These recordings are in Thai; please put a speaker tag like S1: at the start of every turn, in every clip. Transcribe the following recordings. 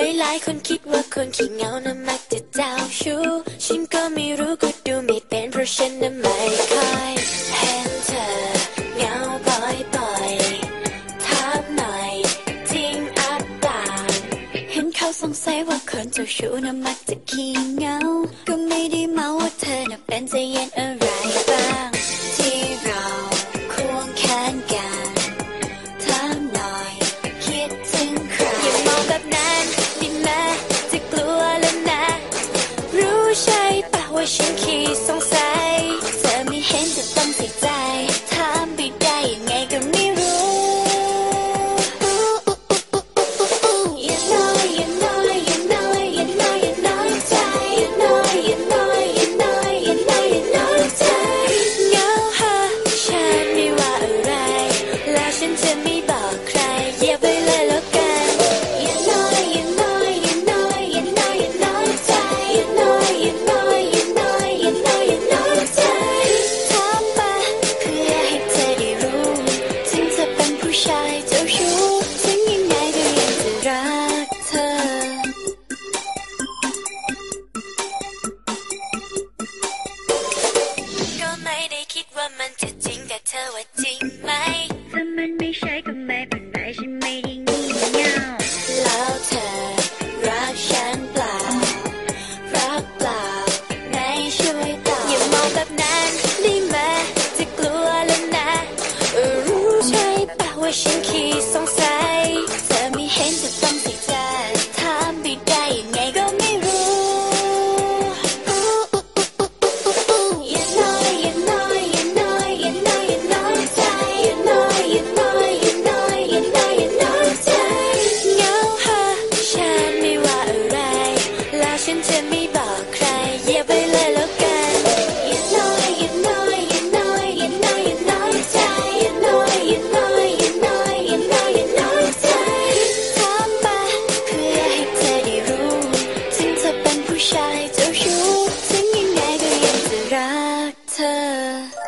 S1: หลายๆ คนคิดว่าคนขี้เงานะมักจะเจ้าชู้ฉันก็ไม่รู้ก็ดูไม่เป็นเพราะฉันนะไม่คอยเห็นเธอเงาบ่อยๆถามหน่อยจริงอัดปล่าเห็นเขาสงสัยว่าคนเจ้าชู้นะมักจะขี้เงา ก็ไม่ได้เมาว่าเธอน่ะเป็นใจเย็นอะไร ผู้ชายเจ้าชู้ถึงยังไงก็ยังจะรักเธอ ก็ไม่ได้คิดว่ามันจะจริงแต่เธอว่าจริงไหม
S2: ถ้ามันไม่ใช่ก็ไม่เป็นไรฉันไม่ได้งี่เแล้
S1: วเธอรักฉันเปล่า รักเปล่าไหนช่วย so sad. not to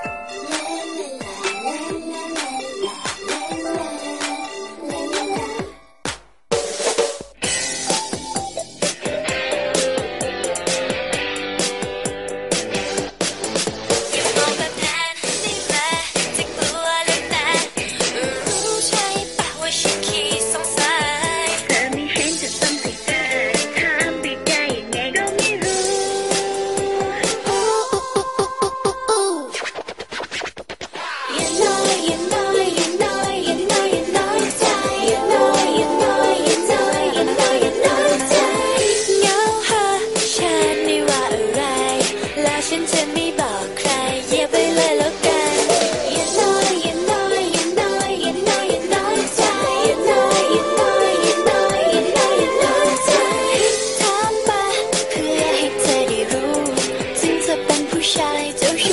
S1: 就是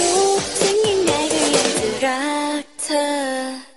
S1: 曾经那个样子，让他。